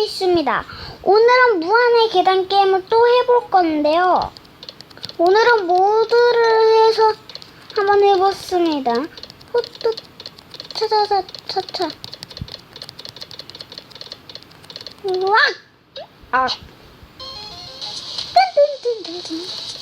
있습니다. 오늘은 무한의 계단 게임을 또 해볼 건데요. 오늘은 모드를 해서 한번 해봤습니다. 호뚜 차차차 차차. 우와! 아. 뜬뜬뜬뜬뜬.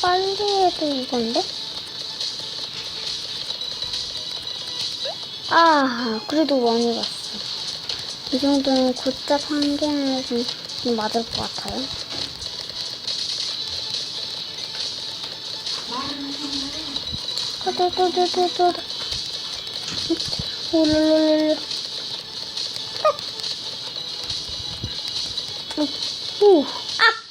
빨리 해도 이건데? 아, 그래도 많이 갔어. 이 정도는 곧잡 한 개는 좀 맞을 것 같아요. 오르르르르 오, 아!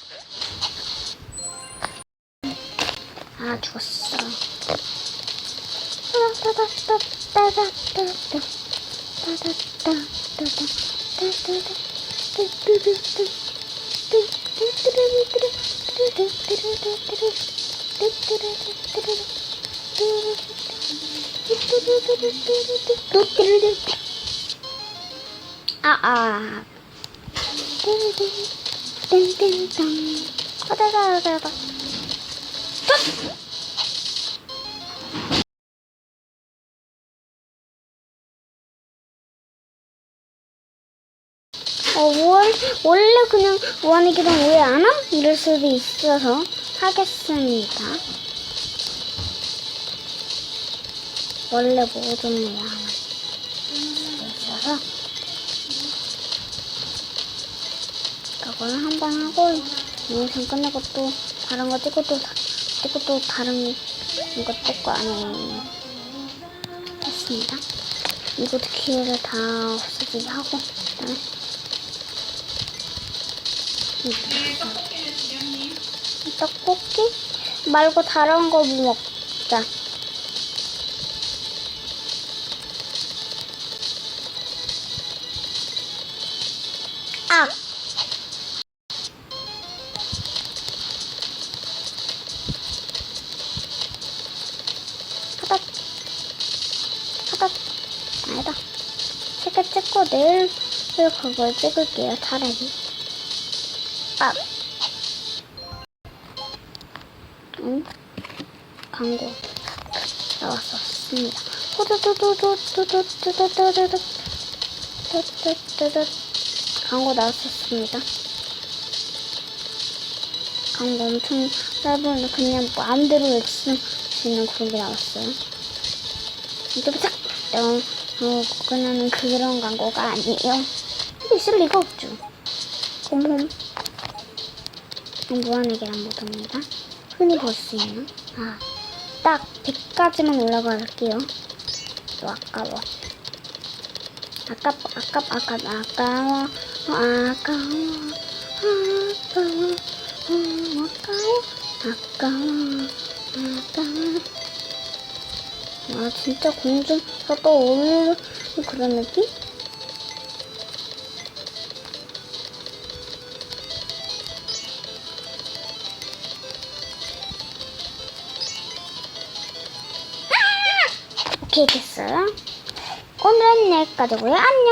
아, 죽었어. 아, 아. 가다. 어, 월, 원래 그냥 무한의 계단 왜안 함? 이럴 수도 있어서 하겠습니다. 원래 모든 왜안 함? 있어서 그걸 한번 하고 영상 끝내고 또 다른 거 찍고 또 다- 찍고 또 다른 거 찍고 안에 했습니다. 이것도 기회를 다 없어지게 하고 그다음에 떡볶이 말고 다른 거뭐 먹자. 아! 아니다. 책을 찍고 내일 그걸 찍을게요, 차라 김밥. 응? 음? 광고 나왔었습니다. 광고 나왔었습니다. 광고 엄청 짧은데 그냥 마음대로 외칠 수 있는 그런 게 나왔어요. 이렇게 딱 어, 그거는 그런 광고가 아니에요. 있을 리가 없죠. 고모. 무한의 계란 모드입니다. 흔히 볼 수 있는 아, 딱 100까지만 올라갈게요. 또 아까워. 아깝, 아깝, 아깝, 아까워, 아까워, 아까워, 어, 아까워, 아까워, 아까워. 아, 진짜 공중에서 떠오르는 그런 느낌? 오케이, 됐어요. 오늘은 여기까지고요. 안녕!